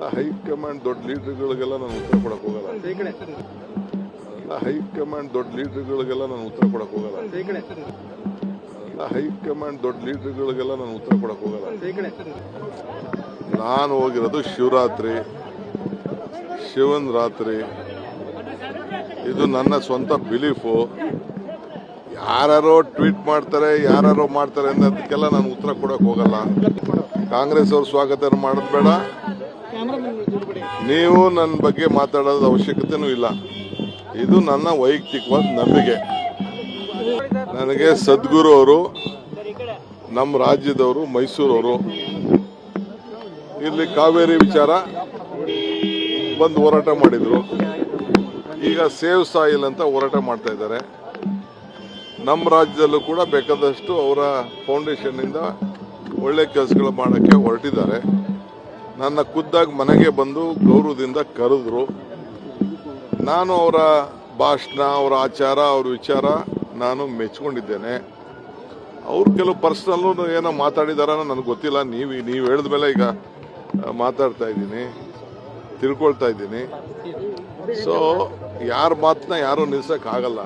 ಅಲ್ಲ ಹೈಕಮಾಂಡ್ ದೊಡ್ಡ ಲೀಡರ್ಗಳಿಗೆಲ್ಲ ನಾನು ಉತ್ತರ ಕೊಡಕ್ಕೆ ಹೋಗಲ್ಲ. ಅಲ್ಲ ಹೈಕಮಾಂಡ್ ದೊಡ್ಡ ಲೀಡರ್ಗಳಿಗೆಲ್ಲ ನಾನು ಉತ್ತರ ಕೊಡಕ್ಕೆ ಹೋಗಲ್ಲ. ಅಲ್ಲ ಹೈಕಮಾಂಡ್ ದೊಡ್ಡ ಲೀಡರ್ಗಳಿಗೆಲ್ಲ ನಾನು ಉತ್ತರ ಕೊಡಕ್ಕೆ ಹೋಗಲ್ಲ. ನಾನು ಹೋಗಿರೋದು ಶಿವರಾತ್ರಿ, ಶಿವನ್ ರಾತ್ರಿ. ಇದು ನನ್ನ ಸ್ವಂತ ಬಿಲೀಫು ಯಾರೋ ಟ್ವೀಟ್ ಮಾಡ್ತಾರೆ ಯಾರೋ ಮಾಡ್ತಾರೆ ಅನ್ನೋದಕ್ಕೆಲ್ಲ ನಾನು ಉತ್ತರ ಕೊಡಕ್ ಹೋಗಲ್ಲ. ಕಾಂಗ್ರೆಸ್ ಅವ್ರ ಸ್ವಾಗತ ಮಾಡೋದು ಬೇಡ. ನೀವು ನನ್ನ ಬಗ್ಗೆ ಮಾತಾಡೋದ ಅವಶ್ಯಕತೆನೂ ಇಲ್ಲ. ಇದು ನನ್ನ ವೈಯಕ್ತಿಕವಾದ ನಂಬಿಕೆ. ನನಗೆ ಸದ್ಗುರು ಅವರು ನಮ್ಮ ರಾಜ್ಯದವರು ಮೈಸೂರವರು ಇಲ್ಲಿ ಕಾವೇರಿ ವಿಚಾರ ಬಂದು ಹೋರಾಟ ಮಾಡಿದ್ರು. ಈಗ ಸೇವ್ ಸಾಯಿಲ್ ಅಂತ ಹೋರಾಟ ಮಾಡ್ತಾ ಇದ್ದಾರೆ. ನಮ್ಮ ರಾಜ್ಯದಲ್ಲೂ ಕೂಡ ಬೇಕಾದಷ್ಟು ಅವರ ಫೌಂಡೇಶನ್ನಿಂದ ಒಳ್ಳೆ ಕೆಲಸಗಳು ಮಾಡೋಕ್ಕೆ ಹೊರಟಿದ್ದಾರೆ. ನನ್ನ ಖುದ್ದಾಗಿ ಮನೆಗೆ ಬಂದು ಗೌರವದಿಂದ ಕರೆದ್ರು. ನಾನು ಅವರ ಭಾಷಣ, ಅವರ ಆಚಾರ, ಅವ್ರ ವಿಚಾರ ನಾನು ಮೆಚ್ಕೊಂಡಿದ್ದೇನೆ. ಅವ್ರು ಕೆಲವು ಪರ್ಸನಲ್ ಏನೋ ಮಾತಾಡಿದಾರ ನನಗೆ ಗೊತ್ತಿಲ್ಲ. ನೀವು ನೀವು ಹೇಳಿದ ಮೇಲೆ ಈಗ ಮಾತಾಡ್ತಾ ಇದ್ದೀನಿ, ತಿಳ್ಕೊಳ್ತಾ ಇದ್ದೀನಿ. ಸೊ ಯಾರ ಮಾತನ್ನ ಯಾರೂ ನಿಲ್ಸಕ್ ಆಗಲ್ಲ.